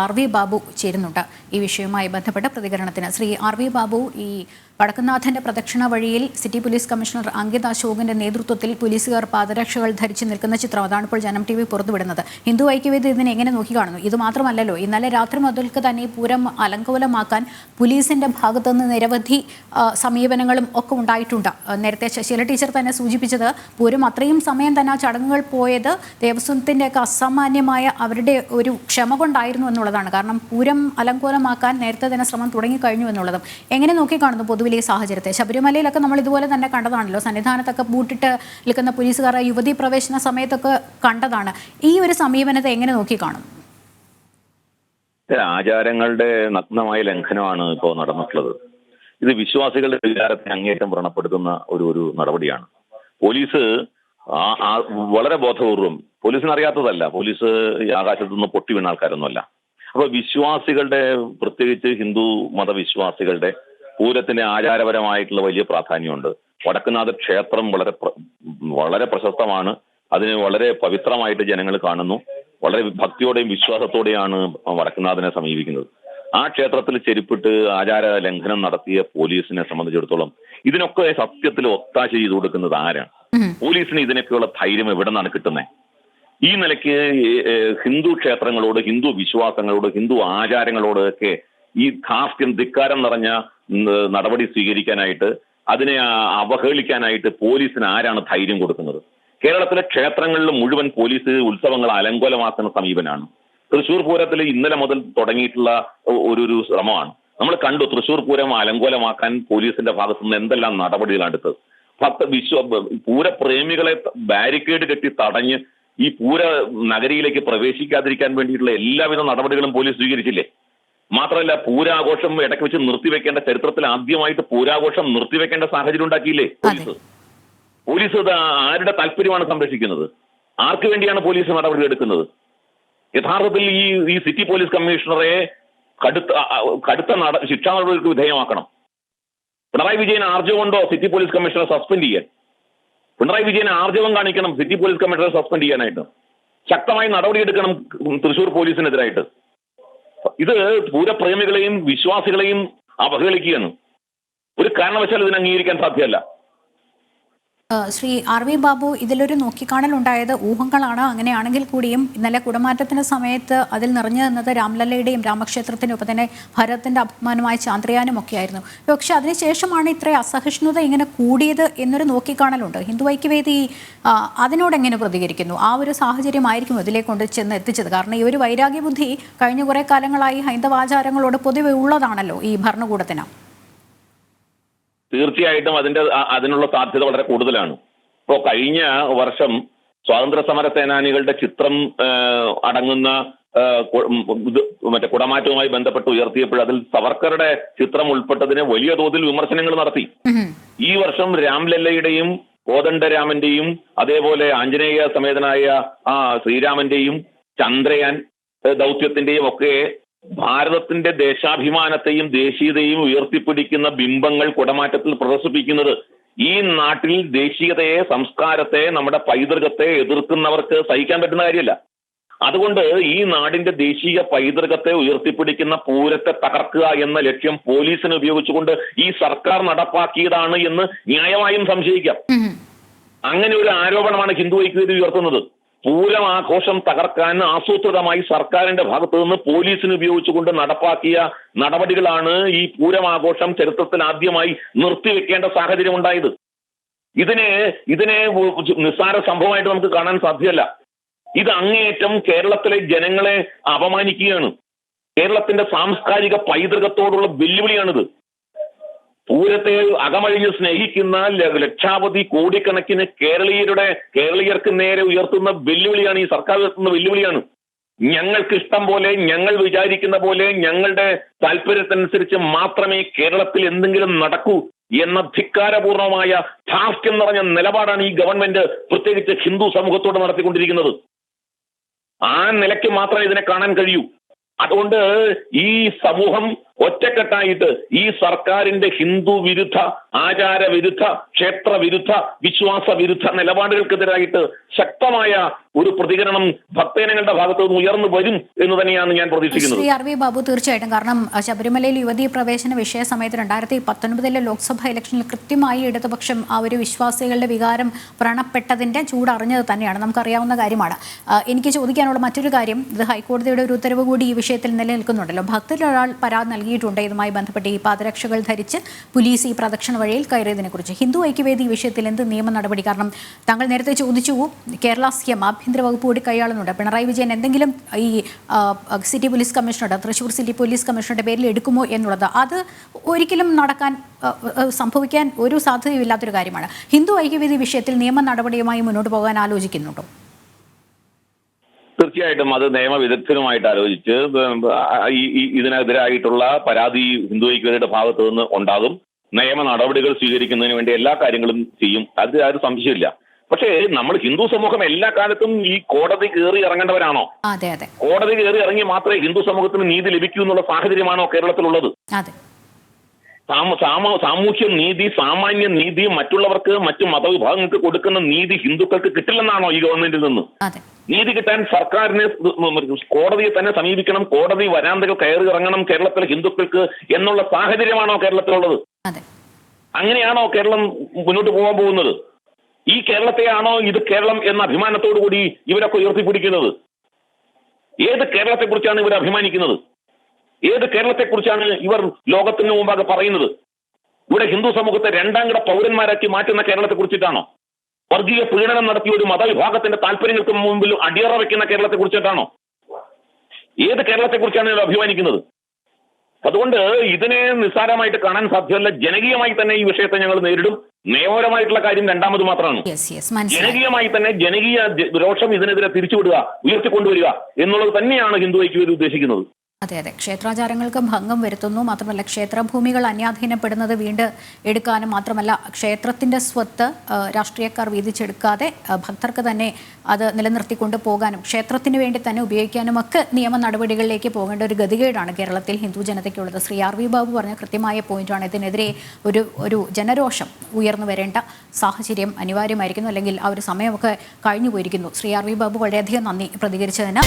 R V Babu ചേരുന്നുണ്ട്. ഈ വിഷയവുമായി ബന്ധപ്പെട്ട പ്രതികരണത്തിന് ശ്രീ ആർ വി ബാബു ഈ വടക്കുന്നാഥന്റെ പ്രദക്ഷിണ വഴിയിൽ സിറ്റി പോലീസ് കമ്മീഷണർ അങ്കിത് അശോകിന്റെ നേതൃത്വത്തിൽ പോലീസുകാർ പാദരക്ഷകൾ ധരിച്ച് നിൽക്കുന്ന ചിത്രം അതാണ് ഇപ്പോൾ ജനം ടി വി പുറത്തുവിടുന്നത്. ഹിന്ദു ഐക്യവേദി ഇതിനെ എങ്ങനെ നോക്കിക്കാണുന്നു ഇത് മാത്രമല്ലല്ലോ ഇന്നലെ രാത്രി മുതൽക്ക് തന്നെ പൂരം അലങ്കോലമാക്കാൻ പോലീസിന്റെ ഭാഗത്തു നിന്ന് നിരവധി സമീപനങ്ങളും ഒക്കെ ഉണ്ടായിട്ടുണ്ട്. നേരത്തെ ശശീല ടീച്ചർ തന്നെ സൂചിപ്പിച്ചത് പൂരം അത്രയും സമയം തന്നെ ചടങ്ങുകൾ പോയത് ദേവസ്വത്തിന്റെയൊക്കെ അസാമാന്യമായ അവരുടെ ഒരു ക്ഷമ കൊണ്ടായിരുന്നു എന്നുള്ളതാണ്. കാരണം പൂരം അലങ്കോലമാക്കാൻ നേരത്തെ തന്നെ ശ്രമം തുടങ്ങിക്കഴിഞ്ഞു എന്നുള്ളതും. എങ്ങനെ നോക്കിക്കാണുന്നു പൊതുവിൽ ഈ സാഹചര്യത്തെ. ശബരിമലയിലൊക്കെ നമ്മൾ ഇതുപോലെ തന്നെ കണ്ടതാണല്ലോ. സന്നിധാനത്തൊക്കെ ബൂട്ടിട്ട് നിൽക്കുന്ന പോലീസുകാർ യുവതി പ്രവേശന സമയത്തൊക്കെ കണ്ടതാണ്. ഈ ഒരു സമീപനത്തെ എങ്ങനെ നോക്കിക്കാണും കാണും? ആചാരങ്ങളുടെ നഗ്നമായ ലംഘനമാണ് ഇപ്പോൾ നടന്നിട്ടുള്ളത്. ഇത് വിശ്വാസികളുടെ വികാരത്തെ അങ്ങേറ്റം വ്രണപ്പെടുത്തുന്ന ഒരു ഒരു നടപടിയാണ്. പോലീസ് വളരെ ബോധപൂർവം പോലീസിന് അറിയാത്തതല്ല പോലീസ് ആകാശത്തു നിന്ന് പൊട്ടി വീണ ആൾക്കാരൊന്നുമല്ല. അപ്പൊ വിശ്വാസികളുടെ പ്രത്യേകിച്ച് ഹിന്ദു മതവിശ്വാസികളുടെ പൂരത്തിന് ആചാരപരമായിട്ടുള്ള വലിയ പ്രാധാന്യമുണ്ട്. വടക്കുനാഥ ക്ഷേത്രം വളരെ വളരെ പ്രശസ്തമാണ്. അതിന് വളരെ പവിത്രമായിട്ട് ജനങ്ങൾ കാണുന്നു. വളരെ ഭക്തിയോടെയും വിശ്വാസത്തോടെയാണ് വടക്കുനാഥനെ സമീപിക്കുന്നത്. ആ ക്ഷേത്രത്തിൽ ചെരുപ്പിട്ട് ആചാര ലംഘനം നടത്തിയ പോലീസിനെ സംബന്ധിച്ചിടത്തോളം ഇതിനൊക്കെ സത്യത്തിൽ ഒത്താശ ചെയ്തു കൊടുക്കുന്നത് ആരാണ്? പോലീസിന് ഇതിനൊക്കെയുള്ള ധൈര്യം എവിടെ നിന്നാണ് കിട്ടുന്നത് ഈ നിലയ്ക്ക് ഹിന്ദു ക്ഷേത്രങ്ങളോട് ഹിന്ദു വിശ്വാസങ്ങളോട് ഹിന്ദു ആചാരങ്ങളോട് ഒക്കെ ഈ ധാർഷ്ട്യം ധിക്കാരം നിറഞ്ഞ നടപടി സ്വീകരിക്കാനായിട്ട് അതിനെ അവഹേളിക്കാനായിട്ട് പോലീസിന് ആരാണ് ധൈര്യം കൊടുക്കുന്നത്? കേരളത്തിലെ ക്ഷേത്രങ്ങളിൽ മുഴുവൻ പോലീസ് ഉത്സവങ്ങൾ അലങ്കോലമാക്കുന്ന സമീപനാണ്. തൃശൂർ പൂരത്തിൽ ഇന്നലെ മുതൽ തുടങ്ങിയിട്ടുള്ള ഒരു ഒരു ശ്രമമാണ്. നമ്മൾ കണ്ടു തൃശൂർ പൂരം അലങ്കോലമാക്കാൻ പോലീസിന്റെ ഭാഗത്തുനിന്ന് എന്തെല്ലാം നടപടികളാണ് എടുത്തത്. ഭക്ത വിശ്വ പൂരപ്രേമികളെ ബാരിക്കേഡ് കെട്ടി തടഞ്ഞ് ഈ പൂര നഗരിയിലേക്ക് പ്രവേശിക്കാതിരിക്കാൻ വേണ്ടിയിട്ടുള്ള എല്ലാവിധ നടപടികളും പോലീസ് സ്വീകരിച്ചില്ലേ? മാത്രമല്ല പൂരാഘോഷം ഇടയ്ക്ക് വെച്ച് നിർത്തിവെക്കേണ്ട ചരിത്രത്തിൽ ആദ്യമായിട്ട് പൂരാഘോഷം നിർത്തിവെക്കേണ്ട സാഹചര്യം ഉണ്ടാക്കിയില്ലേ പോലീസ്? പോലീസ് ഇത് ആരുടെ താല്പര്യമാണ് സംരക്ഷിക്കുന്നത്? ആർക്ക് വേണ്ടിയാണ് പോലീസ് നടപടി എടുക്കുന്നത്? യഥാർത്ഥത്തിൽ ഈ ഈ സിറ്റി പോലീസ് കമ്മീഷണറെ കടുത്ത കടുത്ത നട ശിക്ഷാ നടപടികൾക്ക് വിധേയമാക്കണം. പിണറായി വിജയൻ ആർജവുണ്ടോ സിറ്റി പോലീസ് കമ്മീഷണറെ സസ്പെൻഡ് ചെയ്യാൻ? പിണറായി വിജയൻ ആർജവം കാണിക്കണം സിറ്റി പോലീസ് കമ്മീഷണറെ സസ്പെൻഡ് ചെയ്യാനായിട്ട്. ശക്തമായി നടപടിയെടുക്കണം തൃശൂർ പോലീസിനെതിരായിട്ട്. ഇത് പൂരപ്രേമികളെയും വിശ്വാസികളെയും അവഹേളിക്കുകയാണ്. ഒരു കാരണവശാലും ഇതിനെ അംഗീകരിക്കാൻ സാധ്യമല്ല. ശ്രീ ആർ വി ബാബു ഇതിലൊരു നോക്കിക്കാണൽ ഉണ്ടായത് ഊഹങ്ങളാണ്. അങ്ങനെയാണെങ്കിൽ കൂടിയും ഇന്നലെ കുടമാറ്റത്തിന്റെ സമയത്ത് അതിൽ നിറഞ്ഞു നിന്നത് രാംലല്ലയുടെയും രാമക്ഷേത്രത്തിന്റെ ഒപ്പം തന്നെ ഭരതത്തിന്റെ അഭിമാനമായ ചാന്ദ്രയാനും ഒക്കെയായിരുന്നു. പക്ഷെ അതിനുശേഷമാണ് ഇത്ര അസഹിഷ്ണുത ഇങ്ങനെ കൂടിയത് എന്നൊരു നോക്കിക്കാണലുണ്ട്. ഹിന്ദു ഐക്യവേദി അതിനോട് എങ്ങനെ പ്രതികരിക്കുന്നു? ആ ഒരു സാഹചര്യമായിരിക്കും ഇതിലേക്ക് കൊണ്ട് ചെന്ന് എത്തിച്ചത്. കാരണം ഈ ഒരു വൈരാഗ്യ ബുദ്ധി കഴിഞ്ഞ കുറേ കാലങ്ങളായി ഹൈന്ദവാചാരങ്ങളോട് പൊതുവെ ഉള്ളതാണല്ലോ ഈ ഭരണകൂടത്തിന്. തീർച്ചയായിട്ടും അതിന്റെ അതിനുള്ള സാധ്യത വളരെ കൂടുതലാണ്. ഇപ്പോ കഴിഞ്ഞ വർഷം സ്വാതന്ത്ര്യ സമര സേനാനികളുടെ ചിത്രം അടങ്ങുന്ന മറ്റേ കുടമാറ്റവുമായി ബന്ധപ്പെട്ട് ഉയർത്തിയപ്പോൾ അതിൽ സവർക്കറുടെ ചിത്രം ഉൾപ്പെട്ടതിന് വലിയ തോതിൽ വിമർശനങ്ങൾ നടത്തി. ഈ വർഷം രാംലല്ലയുടെയും കോദണ്ഡരാമന്റെയും അതേപോലെ ആഞ്ജനേയ സമേതനായ ആ ശ്രീരാമന്റെയും ചന്ദ്രയാൻ ദൗത്യത്തിന്റെയും ഒക്കെ ഭാരതത്തിന്റെ ദേശാഭിമാനത്തെയും ദേശീയതയും ഉയർത്തിപ്പിടിക്കുന്ന ബിംബങ്ങൾ കുടമാറ്റത്തിൽ പ്രദർശിപ്പിക്കുന്നത് ഈ നാട്ടിൽ ദേശീയതയെ സംസ്കാരത്തെ നമ്മുടെ പൈതൃകത്തെ എതിർക്കുന്നവർക്ക് സഹിക്കാൻ പറ്റുന്ന കാര്യമല്ല. അതുകൊണ്ട് ഈ നാടിന്റെ ദേശീയ പൈതൃകത്തെ ഉയർത്തിപ്പിടിക്കുന്ന പൂരത്തെ തകർക്കുക എന്ന ലക്ഷ്യം പോലീസിനെ ഉപയോഗിച്ചുകൊണ്ട് ഈ സർക്കാർ നടപ്പാക്കിയതാണ് എന്ന് ന്യായമായും സംശയിക്കാം. അങ്ങനെ ഒരു ആരോപണമാണ് ഹിന്ദു ഐക്യവേദി ഉയർത്തുന്നത്. പൂരം ആഘോഷം തകർക്കാൻ ആസൂത്രിതമായി സർക്കാരിന്റെ ഭാഗത്തു നിന്ന് പോലീസിന് ഉപയോഗിച്ചുകൊണ്ട് നടപ്പാക്കിയ നടപടികളാണ് ഈ പൂരം ആഘോഷം ചരിത്രത്തിൽ ആദ്യമായി നിർത്തിവെക്കേണ്ട സാഹചര്യം ഉണ്ടായത് ഇതിനെ ഇതിനെ നിസ്സാര സംഭവമായിട്ട് നമുക്ക് കാണാൻ സാധ്യമല്ല. ഇത് അങ്ങേയറ്റം കേരളത്തിലെ ജനങ്ങളെ അപമാനിക്കുകയാണ്. കേരളത്തിന്റെ സാംസ്കാരിക പൈതൃകത്തോടുള്ള വെല്ലുവിളിയാണിത്. പൂരത്തെ അകമഴിഞ്ഞ് സ്നേഹിക്കുന്ന ലക്ഷാവധി കോടിക്കണക്കിന് കേരളീയരുടെ കേരളീയർക്ക് നേരെ ഉയർത്തുന്ന വെല്ലുവിളിയാണ് ഈ സർക്കാർ ഉയർത്തുന്ന വെല്ലുവിളിയാണ്. ഞങ്ങൾക്ക് ഇഷ്ടം പോലെ ഞങ്ങൾ വിചാരിക്കുന്ന പോലെ ഞങ്ങളുടെ താല്പര്യത്തിനനുസരിച്ച് മാത്രമേ കേരളത്തിൽ എന്തെങ്കിലും നടക്കൂ എന്ന ധിക്കാരപൂർണമായ ധാർഷ്ട്യം നിറഞ്ഞ നിലപാടാണ് ഈ ഗവൺമെന്റ് പ്രത്യേകിച്ച് ഹിന്ദു സമൂഹത്തോട് നടത്തിക്കൊണ്ടിരിക്കുന്നത്. ആ നിലയ്ക്ക് മാത്രമേ ഇതിനെ കാണാൻ കഴിയൂ. അതുകൊണ്ട് ഈ സമൂഹം ഒറ്റക്കെട്ടായിട്ട് ഈ സർക്കാരിന്റെ ഹിന്ദു വിരുദ്ധ ആചാര വിരുദ്ധ ക്ഷേത്ര വിരുദ്ധ വിശ്വാസ വിരുദ്ധ നിലപാടുകൾക്കെതിരായിട്ട് ശക്തമായ ഒരു പ്രതികരണം ഭക്തജനങ്ങളുടെ ഭാഗത്തു നിന്ന് ഉയർന്നു വരും എന്ന് തന്നെയാണ് ഞാൻ പ്രതീക്ഷിക്കുന്നത്. ശ്രീ ആർ വി ബാബു തീർച്ചയായിട്ടും. കാരണം ശബരിമലയിൽ യുവതീ പ്രവേശന വിഷയ സമയത്ത് രണ്ടായിരത്തി പത്തൊൻപതിലെ ലോക്സഭാ ഇലക്ഷനിൽ കൃത്യമായി ഇടതുപക്ഷം ആ ഒരു വിശ്വാസികളുടെ വികാരം വ്രണപ്പെട്ടതിന്റെ ചൂടറിഞ്ഞത് തന്നെയാണ്. നമുക്കറിയാവുന്ന കാര്യമാണ്. എനിക്ക് ചോദിക്കാനുള്ള മറ്റൊരു കാര്യം ഇത് ഹൈക്കോടതിയുടെ ഒരു ഉത്തരവ് കൂടി ഈ വിഷയത്തിൽ നിലനിൽക്കുന്നുണ്ടല്ലോ. ഭക്തരിൽ ഒരാൾ പരാതി നൽകിയിട്ടുണ്ട് ഇതുമായി ബന്ധപ്പെട്ട് ഈ പാദരക്ഷകൾ ധരിച്ച് പോലീസ് ഈ പ്രദക്ഷിണ വഴിയിൽ കയറിയതിനെ കുറിച്ച് ഹിന്ദു ഐക്യവേദി വിഷയത്തിൽ എന്ത് നിയമ നടപടി? കാരണം താങ്കൾ നേരത്തെ ചോദിച്ചു കേരള സി എം ആഭ്യന്തര വകുപ്പ് കൂടി കൈയാളുന്നുണ്ട്. പിണറായി വിജയൻ എന്തെങ്കിലും ഈ സിറ്റി പോലീസ് കമ്മീഷണറുടെ തൃശ്ശൂർ സിറ്റി പോലീസ് കമ്മീഷണറുടെ പേരിൽ എടുക്കുമോ എന്നുള്ളത് അത് ഒരിക്കലും നടക്കാൻ സംഭവിക്കാൻ ഒരു സാധ്യതയില്ലാത്തൊരു കാര്യമാണ്. ഹിന്ദു ഐക്യവേദി വിഷയത്തിൽ നിയമ നടപടിയുമായി മുന്നോട്ട് പോകാൻ ആലോചിക്കുന്നുണ്ടോ? തീർച്ചയായിട്ടും അത് നിയമവിദഗ്ധനുമായിട്ട് ആലോചിച്ച് ഇതിനെതിരായിട്ടുള്ള പരാതി ഹിന്ദു ഐക്യതയുടെ ഭാഗത്തു നിന്ന് ഉണ്ടാകും. നിയമ നടപടികൾ സ്വീകരിക്കുന്നതിന് വേണ്ടി എല്ലാ കാര്യങ്ങളും ചെയ്യും. അത് ആരും സംശയമില്ല പക്ഷേ നമ്മൾ ഹിന്ദു സമൂഹം എല്ലാ കാലത്തും ഈ കോടതി കയറി ഇറങ്ങേണ്ടവരാണോ? അതെ അതെ. കോടതി കയറി ഇറങ്ങി മാത്രമേ ഹിന്ദു സമൂഹത്തിന് നീതി ലഭിക്കൂ എന്നുള്ള സാഹചര്യമാണോ കേരളത്തിലുള്ളത്? സാമൂഹ്യ നീതി സാമാന്യ നീതി മറ്റുള്ളവർക്ക് മറ്റു മതവിഭാഗങ്ങൾക്ക് കൊടുക്കുന്ന നീതി ഹിന്ദുക്കൾക്ക് കിട്ടില്ലെന്നാണോ ഈ ഗവൺമെന്റിൽ നിന്ന്? നീതി കിട്ടാൻ സർക്കാരിനെ കോടതിയെ തന്നെ സമീപിക്കണം കോടതി വരാന്തകൾ കയറി ഇറങ്ങണം കേരളത്തിലെ ഹിന്ദുക്കൾക്ക് എന്നുള്ള സാഹചര്യമാണോ കേരളത്തിലുള്ളത്? അങ്ങനെയാണോ കേരളം മുന്നോട്ട് പോകാൻ പോകുന്നത്? ഈ കേരളത്തെയാണോ ഇത് കേരളം എന്ന അഭിമാനത്തോടു കൂടി ഇവരൊക്കെ ഉയർത്തിപ്പിടിക്കുന്നത്? ഏത് കേരളത്തെ കുറിച്ചാണ് ഇവർ അഭിമാനിക്കുന്നത്? ഏത് കേരളത്തെ കുറിച്ചാണ് ഇവർ ലോകത്തിന് മുമ്പാകെ പറയുന്നത്? ഇവിടെ ഹിന്ദു സമൂഹത്തെ രണ്ടാം കിട പൗരന്മാരാക്കി മാറ്റുന്ന കേരളത്തെ കുറിച്ചിട്ടാണോ വർഗീയ പീഡനം നടത്തിയ ഒരു മതവിഭാഗത്തിന്റെ താല്പര്യങ്ങൾക്ക് മുമ്പിൽ അടിയറ വെക്കുന്ന കേരളത്തെ കുറിച്ചിട്ടാണോ ഏത് കേരളത്തെ കുറിച്ചാണ് ഇവർ അഭിമാനിക്കുന്നത്? അതുകൊണ്ട് ഇതിനെ നിസ്സാരമായിട്ട് കാണാൻ സാധ്യമല്ല. ജനകീയമായി തന്നെ ഈ വിഷയത്തെ ഞങ്ങൾ നേരിടും. നിയമപരമായിട്ടുള്ള കാര്യം രണ്ടാമത് മാത്രമാണ്. ജനകീയമായി തന്നെ ജനകീയ രോഷം ഇതിനെതിരെ തിരിച്ചുവിടുക ഉയർത്തിക്കൊണ്ടുവരിക എന്നുള്ളത് തന്നെയാണ് ഹിന്ദു ഐക്യവേദി ഉദ്ദേശിക്കുന്നത്. അതെ അതെ. ക്ഷേത്രാചാരങ്ങൾക്ക് ഭംഗം വരുത്തുന്നു. മാത്രമല്ല ക്ഷേത്രഭൂമികൾ അന്യാധീനപ്പെടുന്നത് വീണ്ടും എടുക്കാനും മാത്രമല്ല ക്ഷേത്രത്തിന്റെ സ്വത്ത് രാഷ്ട്രീയക്കാർ വീതിച്ചെടുക്കാതെ ഭക്തർക്ക് തന്നെ അത് നിലനിർത്തിക്കൊണ്ട് പോകാനും ക്ഷേത്രത്തിന് വേണ്ടി തന്നെ ഉപയോഗിക്കാനും ഒക്കെ നിയമ നടപടികളിലേക്ക് പോകേണ്ട ഒരു ഗതികേടാണ് കേരളത്തിൽ ഹിന്ദു ജനതയ്ക്കുള്ളത്. ശ്രീ ആർ വി ബാബു പറഞ്ഞ കൃത്യമായ പോയിന്റാണ്. ഇതിനെതിരെ ഒരു ഒരു ജനരോഷം ഉയർന്നു വരേണ്ട സാഹചര്യം അനിവാര്യമായിരിക്കുന്നു. അല്ലെങ്കിൽ ആ ഒരു സമയമൊക്കെ കഴിഞ്ഞു പോയിരിക്കുന്നു ശ്രീ ആർ വി ബാബു വളരെയധികം നന്ദി പ്രതികരിച്ചതിന്.